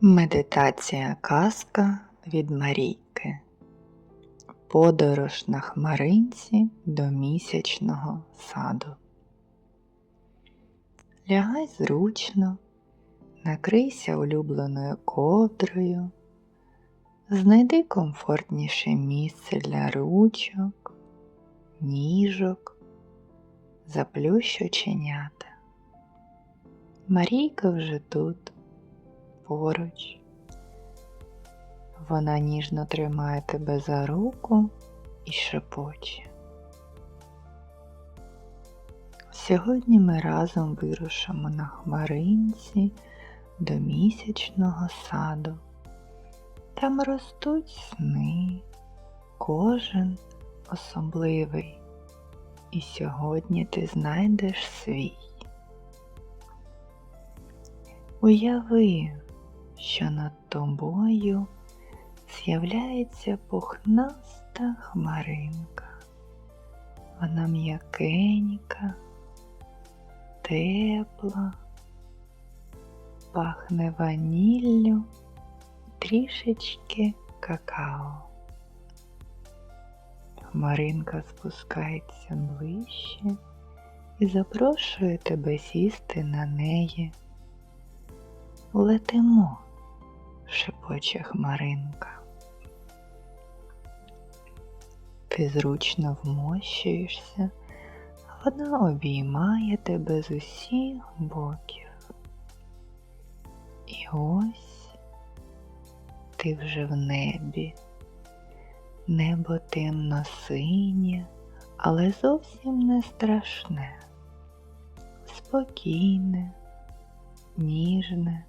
Медитація казка від Марійки. Подорож на хмаринці до місячного саду. Лягай зручно, накрийся улюбленою ковдрою, знайди комфортніше місце для ручок, ніжок, заплющ оченята. Марійка вже тут поруч. Вона ніжно тримає тебе за руку і шепоче. Сьогодні ми разом вирушимо на хмаринці до місячного саду. Там ростуть сни, кожен особливий, і сьогодні ти знайдеш свій. Уяви, що над тобою з'являється пухнаста хмаринка. Вона м'якенька, тепла, пахне ваніллю, трішечки какао. Хмаринка спускається ближче і запрошує тебе сісти на неї. Летимо, шепоче хмаринка. Ти зручно вмощуєшся, вона обіймає тебе з усіх боків. І ось ти вже в небі. Небо темно синє, але зовсім не страшне, спокійне, ніжне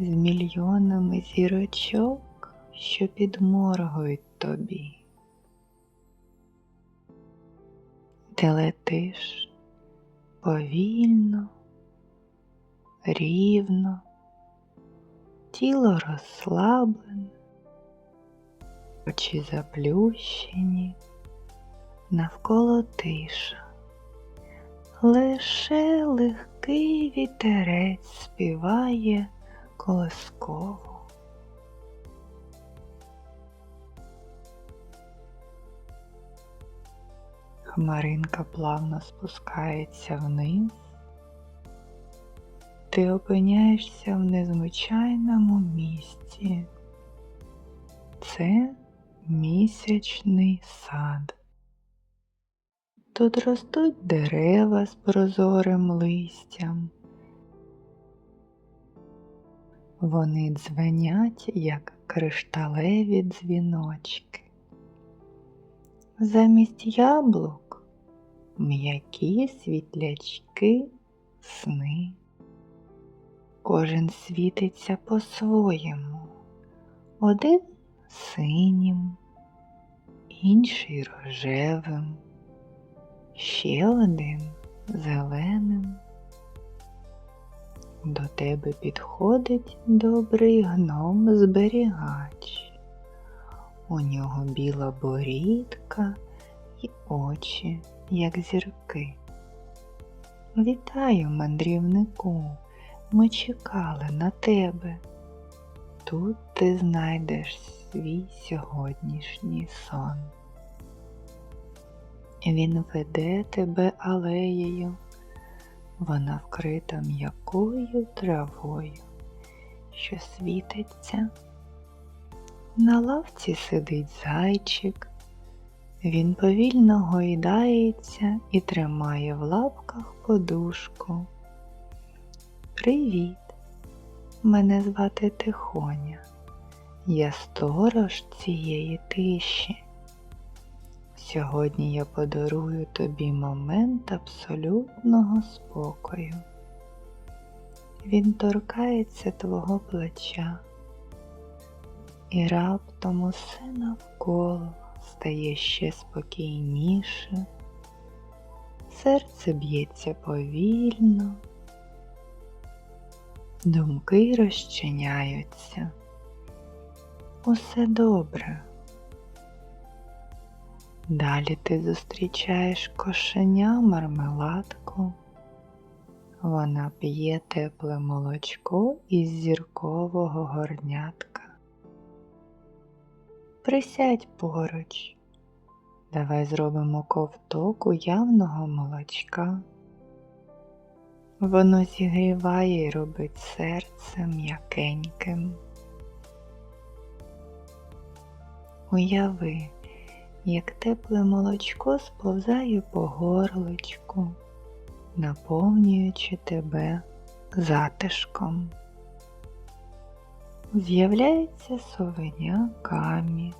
з мільйонами зірочок, що підморгують тобі. Ти летиш повільно, рівно, тіло розслаблене, очі заплющені, навколо тиша. Лише легкий вітерець співає колисково. Хмаринка плавно спускається вниз. Ти опиняєшся в незвичайному місці. Це місячний сад. Тут ростуть дерева з прозорим листям. Вони дзвенять, як кришталеві дзвіночки. Замість яблук м'які світлячки сни. Кожен світиться по-своєму, один синім, інший рожевим, ще один зеленим. До тебе підходить добрий гном зберігач. У нього біла борідка і очі, як зірки. Вітаю, мандрівнику, ми чекали на тебе. Тут ти знайдеш свій сьогоднішній сон. Він веде тебе алеєю. Вона вкрита м'якою травою, що світиться. На лавці сидить зайчик, він повільно гойдається і тримає в лапках подушку. Привіт! Мене звати Тихоня. Я сторож цієї тиші. Сьогодні я подарую тобі момент абсолютного спокою. Він торкається твого плеча, і раптом усе навколо стає ще спокійніше, серце б'ється повільно, думки розчиняються. Усе добре. Далі ти зустрічаєш кошеня мармеладку, Вона п'є тепле молочко із зіркового горнятка. Присядь поруч. Давай зробимо ковток уявного молочка. Воно зігріває і робить серце м'якеньким. Уяви, як тепле молочко сповзає по горличку, наповнюючи тебе затишком. З'являється совеня камі.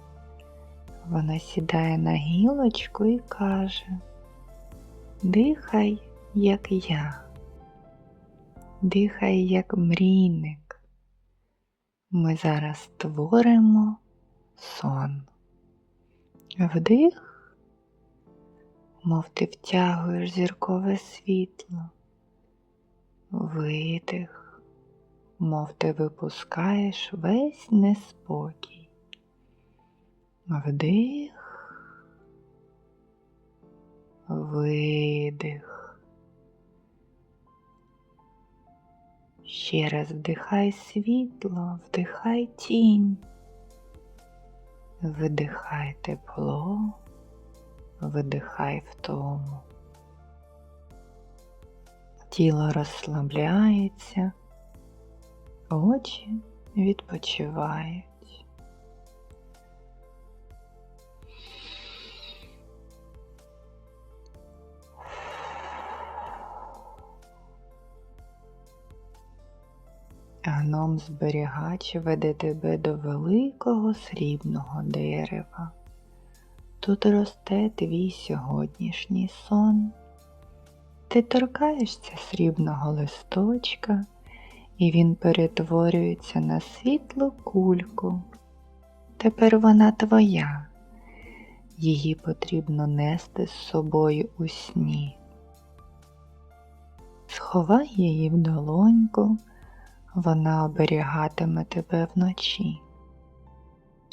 Вона сідає на гілочку і каже Дихай, як я, дихай, як мрійник. Ми зараз створимо сон. Вдих, мов ти втягуєш зіркове світло, видих, мов ти випускаєш весь неспокій. Вдих, видих. Ще раз вдихай світло, вдихай тінь, видихай тепло, видихай втому. Тіло розслабляється, очі відпочивають. Гном зберігач веде тебе до великого срібного дерева. Тут росте твій сьогоднішній сон. Ти торкаєшся срібного листочка, і він перетворюється на світлу кульку. Тепер вона твоя, її потрібно нести з собою у сні. Сховай її в долоньку вона оберігатиме тебе вночі.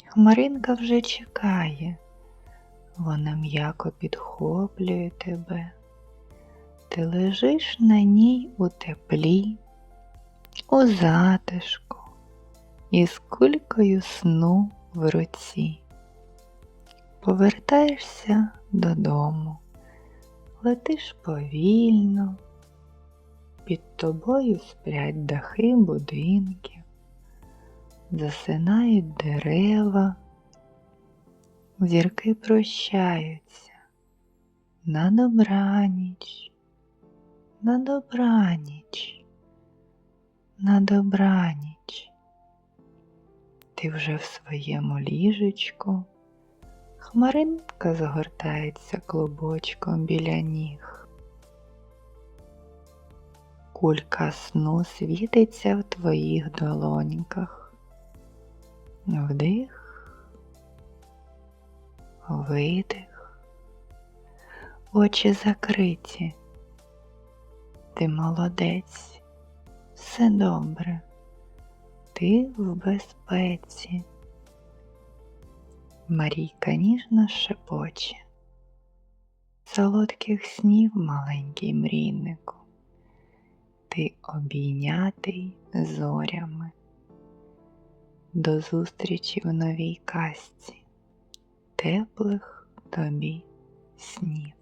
Хмаринка вже чекає, вона м'яко підхоплює тебе, ти лежиш на ній у теплі, у затишку, із кулькою сну в руці. Повертаєшся додому, летиш повільно. Під тобою сплять дахи будинків, засинають дерева, зірки прощаються на добраніч, на добраніч, на добраніч. Ти вже в своєму ліжечку, хмаринка загортається клубочком біля ніг. Кулька сну світиться в твоїх долоньках. Вдих, видих, очі закриті. Ти молодець, все добре, ти в безпеці. Марійка ніжно шепоче. Солодких снів маленький мрійнику ти обійнятий зорями. До зустрічі в новій казці, теплих тобі снів.